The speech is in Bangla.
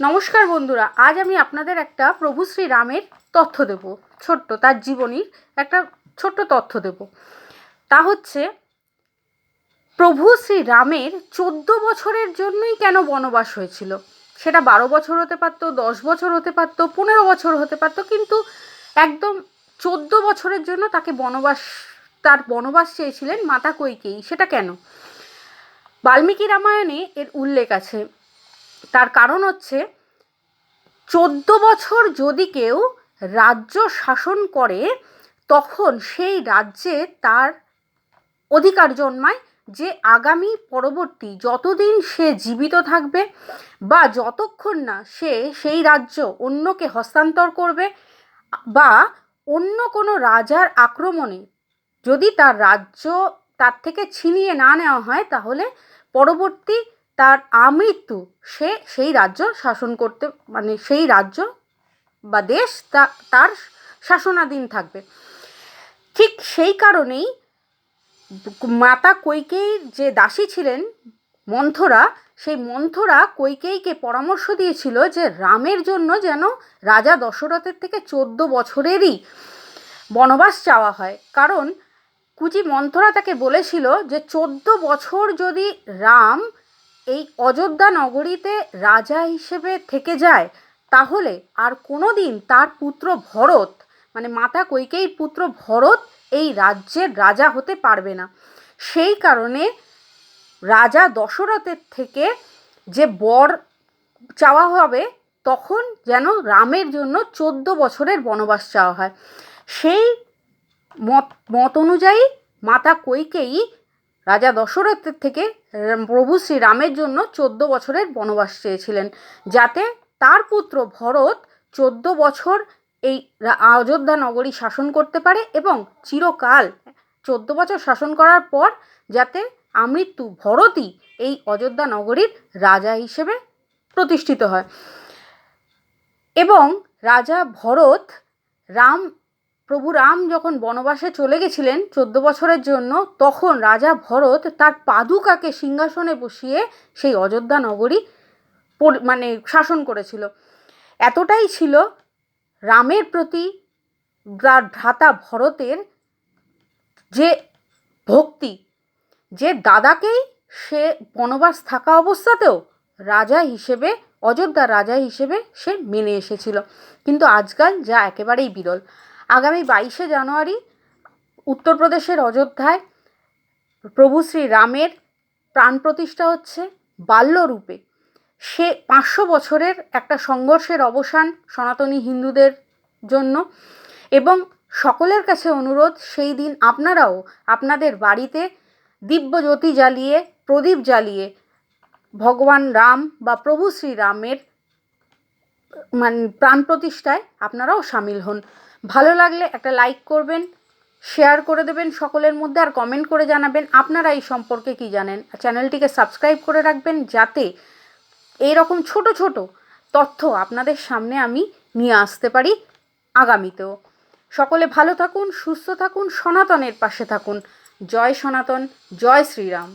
নমস্কার বন্ধুরা, আজ আমি আপনাদের একটা প্রভু শ্রী রামের তথ্য দেব, ছোট্ট, তার জীবনীর একটা ছোট্ট তথ্য দেব। তা হচ্ছে, প্রভু শ্রী রামের চোদ্দ বছরের জন্যই কেন বনবাস হয়েছিল? সেটা বারো বছর হতে পারতো, দশ বছর হতে পারতো, পনেরো বছর হতে পারতো, কিন্তু একদম চোদ্দ বছরের জন্য তাকে বনবাস, তার বনবাস চেয়েছিলেন মাতা কৈকেয়ী। সেটা কেন? বাল্মীকি রামায়ণে এর উল্লেখ আছে তার কারণ হচ্ছে, চোদ্দ বছর যদি কেউ রাজ্য শাসন করে, তখন সেই রাজ্যে তার অধিকার জন্মায় যে আগামী পরবর্তী যতদিন সে জীবিত থাকবে বা যতক্ষণ না সে সেই রাজ্য অন্যকে হস্তান্তর করবে বা অন্য কোনো রাজার আক্রমণে যদি তার রাজ্য তার থেকে ছিনিয়ে না নেওয়া হয়, তাহলে পরবর্তী তার আমৃত্যু সে, সেই রাজ্য শাসন করতে মানে সেই রাজ্য বা দেশ তা, তার শাসনাধীন থাকবে। ঠিক সেই কারণেই মাতা কৈকেয়ীর যে দাসী ছিলেন মন্থরা, সেই মন্থরা কৈকেয়ীকে পরামর্শ দিয়েছিল যে রামের জন্য যেন রাজা দশরথের থেকে চোদ্দ বছরেরই বনবাস চাওয়া হয়। কারণ কুচি মন্থরা তাকে বলেছিল যে চোদ্দ বছর যদি রাম এই অযোধ্যা নগরীতে রাজা হিসেবে থেকে যায়, তাহলে আর কোনো দিন তার পুত্র ভরত মানে মাতা কৈকেয়ীর পুত্র ভরত এই রাজ্যের রাজা হতে পারবে না। সেই কারণে রাজা দশরথের থেকে যে বর চাওয়া হবে, তখন যেন রামের জন্য চোদ্দ বছরের বনবাস চাওয়া হয়। সেই মত মত অনুযায়ী মাতা কৈকেয়ী রাজা দশরথের থেকে প্রভু শ্রীরামের জন্য চোদ্দ বছরের বনবাস চেয়েছিলেন, যাতে তার পুত্র ভরত চোদ্দ বছর এই অযোধ্যা নগরী শাসন করতে পারে এবং চিরকাল চোদ্দ বছর শাসন করার পর যাতে আমৃত্যু ভরতই এই অযোধ্যা নগরীর রাজা হিসেবে প্রতিষ্ঠিত হয়। এবং রাজা ভরত রাম প্রভু রাম যখন বনবাসে চলে গেছিলেন চোদ্দ বছরের জন্য, তখন রাজা ভরত তার পাদুকাকে সিংহাসনে বসিয়ে সেই অযোধ্যা নগরী মানে শাসন করেছিল। এতটাই ছিল রামের প্রতি তার ভ্রাতা ভরতের যে ভক্তি, যে দাদাকেই সে বনবাস থাকা অবস্থাতেও রাজা হিসেবে, অযোধ্যার রাজা হিসেবে সে মেনে এসেছিল। কিন্তু আজকাল যা একেবারেই বিরল। আগামী বাইশে জানুয়ারি উত্তরপ্রদেশের অযোধ্যায় প্রভু শ্রী রামের প্রাণ প্রতিষ্ঠা হচ্ছে বাল্যরূপে। সে পাঁচশো বছরের একটা সংঘর্ষের অবসান সনাতনী হিন্দুদের জন্য এবং সকলের কাছে অনুরোধ, সেই দিন আপনারাও আপনাদের বাড়িতে দিব্যজ্যোতি জ্বালিয়ে, প্রদীপ জ্বালিয়ে ভগবান রাম বা প্রভু শ্রীরামের মানে প্রাণ প্রতিষ্ঠায় আপনারাও সামিল হন। ভালো লাগলে একটা লাইক করবেন শেয়ার করে দেবেন সকলের মধ্যে আর কমেন্ট করে জানাবেন আপনারা এই সম্পর্কে কি জানেন। চ্যানেলটিকে সাবস্ক্রাইব করে রাখবেন যাতে এই রকম ছোট ছোট তথ্য আপনাদের সামনে আমি নিয়ে আসতে পারি আগামীতেও। সকলে ভালো থাকুন, সুস্থ থাকুন, সনাতনের পাশে থাকুন। জয় সনাতন, জয় শ্রীরাম।